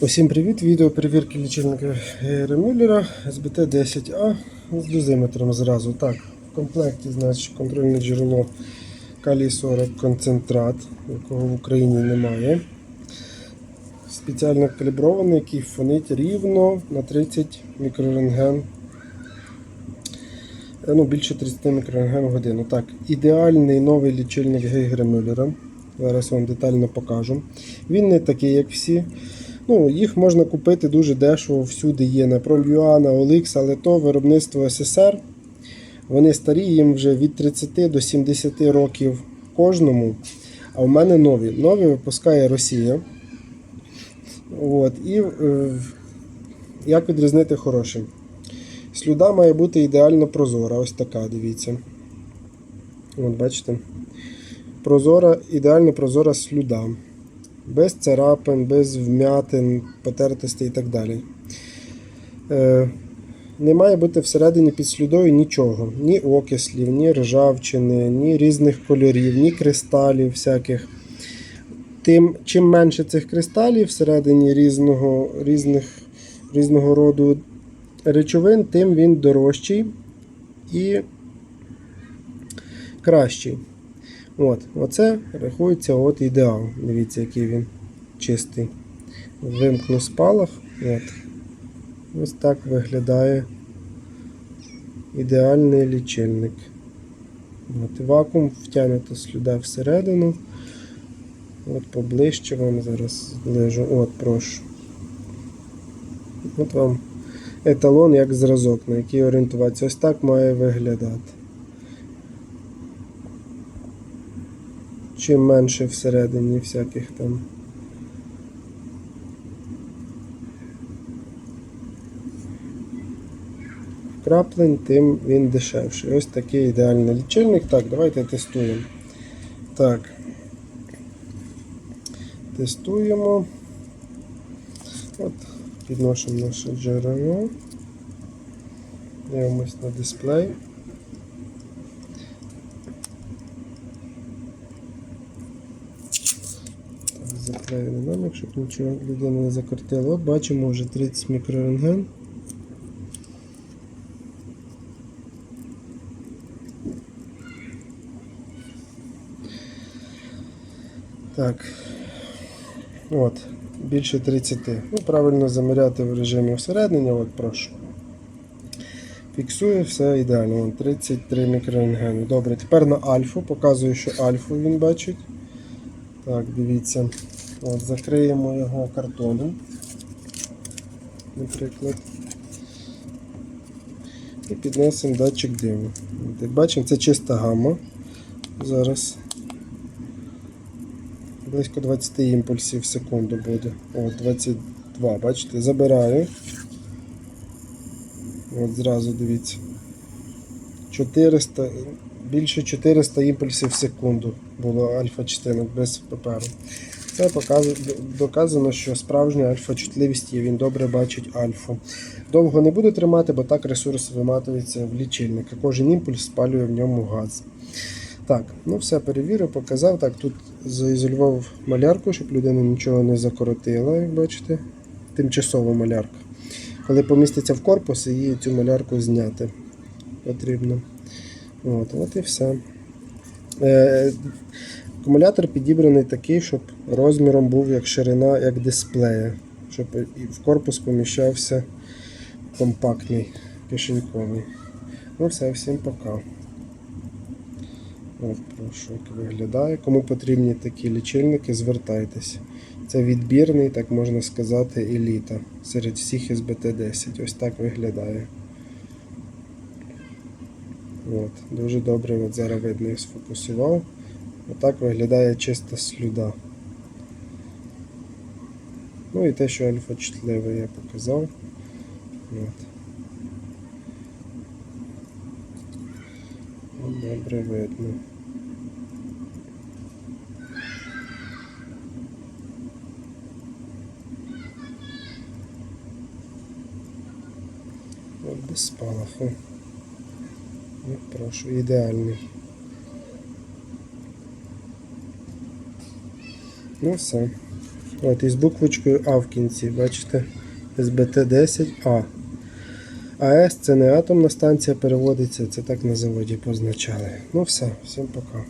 Усім привіт! Відео перевірки лічильника Ремюллера СБТ-10А з дозиметром зразу. Так, в комплекті значить, контрольне джерело калій 40 концентрат, якого в Україні немає. Спеціально калібрований, який фонить рівно на 30 мікрорентген. Е, Ну, більше 30 мікрорентген в годину. Так, ідеальний новий лічильник Гейгера Мюллера. Зараз вам детально покажу. Він не такий, як всі. Ну, їх можна купити дуже дешево, всюди є на Prom.ua, на OLX, але то виробництво СССР. Вони старі, їм вже від 30 до 70 років кожному. А в мене нові. Нові випускає Росія. От, і е, як відрізнити хорошим? Слюда має бути ідеально прозора. Ось така, дивіться. От бачите. Прозора, ідеально прозора слюда. Без царапин, без вмятин, потертостей і так далі. Е, не має бути всередині під слюдою нічого. Ні окислів, ні ржавчини, ні різних кольорів, ні кристалів всяких. Тим, чим менше цих кристалів всередині різного, різних, різного роду речовин, тим він дорожчий і кращий. От, Оце рахується от ідеал. Дивіться, який він чистий. Вимкну спалах. От. Ось так виглядає ідеальний лічильник. От, Вакуум втягнута слюда всередину. От поближче вам зараз зближу. От, прошу. От вам еталон як зразок, на який орієнтуватися. Ось так має виглядати. Чим менше всередині всяких там. Вкраплень, тим він дешевший. Ось такий ідеальний лічильник. Так, давайте тестуємо. Так. Тестуємо. От, підносимо наше джерело. Дивимось на дисплей. Заклею динамік, щоб нічого людина не закрутила. От бачимо вже 30 мікрорентген. Так. От, більше 30. Ну, правильно заміряти в режимі всередині, от прошу. Фіксує все ідеально. 33 мікрорентгени. Добре, тепер на альфу. Показую, що альфу він бачить. Так, дивіться. От, закриємо його картоном. Наприклад. І піднесемо датчик диму. Як бачимо, це чиста гамма. Зараз близько 20 імпульсів в секунду буде. От 22, бачите, забираю. От зразу дивіться. 400, більше 400 імпульсів в секунду було альфа-частинок без паперу. Це доказано, що справжня альфа-чутливість є, він добре бачить альфу. Довго не буде тримати, бо так ресурс виматується в лічильник. Кожен імпульс спалює в ньому газ. Так, ну все перевірив, показав. Так, тут заізолював малярку, щоб людина нічого не закоротила, як бачите. Тимчасова малярка. Коли поміститься в корпус, її цю малярку зняти потрібно. От, от і все. Акумулятор підібраний такий, щоб розміром був як ширина, як дисплея. Щоб і в корпус поміщався компактний, кишеньковий. Ну все, всім пока. От, прошу, як виглядає. Кому потрібні такі лічильники, звертайтесь. Це відбірний, так можна сказати, еліта серед всіх СБТ-10. Ось так виглядає. От, Дуже добре от зараз видно, я сфокусував. Отак виглядає чиста слюда. Ну і те, що альфа чутливе я показав. От. От Добре видно. От без спалаху. Ну, прошу, ідеальний. Ну все. От, із буквочкою А в кінці, бачите? СБТ-10А. АЕС це не атомна станція переводиться, це так на заводі позначали. Ну все, всім пока.